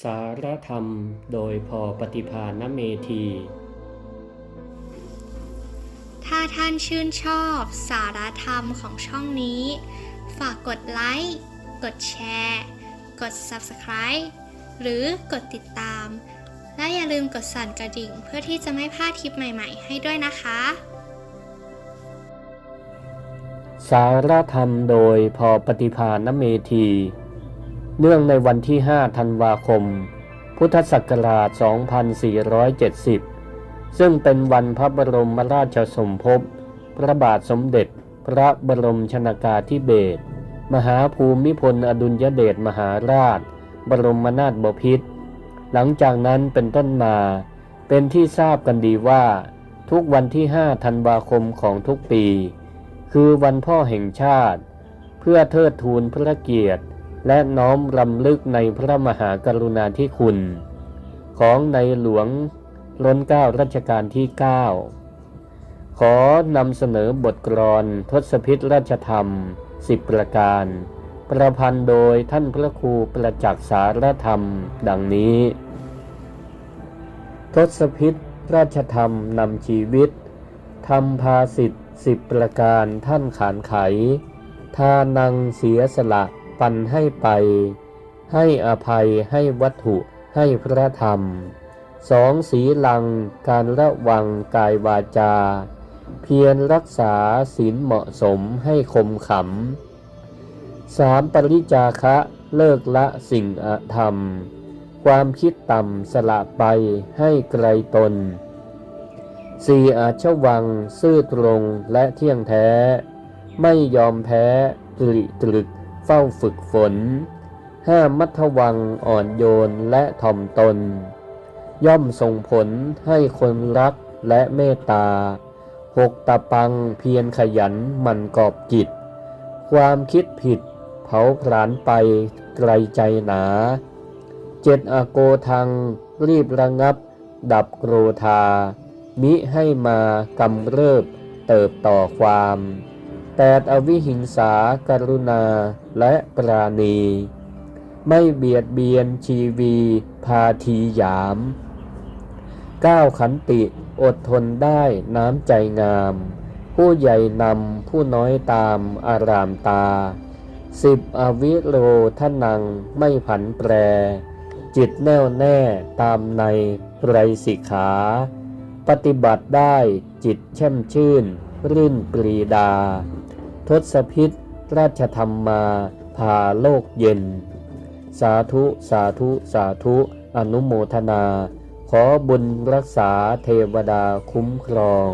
สารธรรมโดยพอปฏิภาณเมธี ถ้าท่านชื่นชอบสาระธรรมของช่องนี้ ฝากกดไลค์ กดแชร์ กด Subscribe หรือกดติดตาม และอย่าลืมกดสั่นกระดิ่งเพื่อที่จะไม่พลาดคลิปใหม่ๆ ให้ด้วยนะคะ สารธรรมโดยพอปฏิภาณเมธี เนื่องในวันที่ 5 ธันวาคม พุทธศักราช 2470 ซึ่งเป็นวันพระบรมราชสมภพ พระบาทสมเด็จ พระบรมชนากาธิเบศร มหาภูมิพลอดุลยเดชมหาราช บรมนาถบพิตร หลังจากนั้นเป็นต้นมา เป็นที่ทราบกันดีว่า ทุกวันที่ 5 ธันวาคมของทุกปี คือวันพ่อแห่งชาติ เพื่อเทิดทูนพระเกียรติ และน้อมรำลึกในพระมหากรุณาธิคุณ ของในหลวงล้นเก้ารัชกาลที่ 9 ขอนำเสนอบทกลอนทศพิษราชธรรมสิบประการ ประพันธ์โดยท่านพระครูประจักษ์สารธรรม ดังนี้ ทศพิษราชธรรมนำชีวิตทำภาสิทธิสิบประการท่านขานไข ทานังเสียสละ ปันให้ไป ให้อภัยให้วัตถุให้พระธรรมสองสีลังการระวังกายวาจา เพียรรักษาศีลเหมาะสมให้คมขำสามปริจาคะเลิกละสิ่งอธรรม ความคิดต่ำสละไปให้ไกลตนสี่อาชวัง ซื่อตรงและเที่ยงแท้ ไม่ยอมแพ้ตริตรึก เฝ้าฝึกฝน ห้ามัทวังอ่อนโยนและถ่อมตน ย่อมส่งผลให้คนรักและเมตตา หกตะปังเพียรขยันหมันกอบกิจ ความคิดผิดเผาผลาญไปไกลใจหนา เจ็ดอโกทังรีบระงับ ดับโกรธา มิให้มากำเริบเติบต่อความ แปดอวิหิงสาการุณาและปราณี ไม่เบียดเบียนชีวีพาทียามก้าวขันติอดทนได้น้ำใจงาม ผู้ใหญ่นำผู้น้อยตามอารามตาสิบอวิโรทนังไม่ผันแปร จิตแน่วแน่ตามในไรสิกขา ปฏิบัติได้จิตแช่มชื่น รื่นปรีดา ทศพิษราชธรรมมาพาโลกเย็น สาธุสาธุสาธุ อนุโมทนา ขอบุญรักษาเทวดาคุ้มครอง